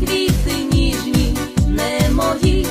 квіти ніжні, не мої.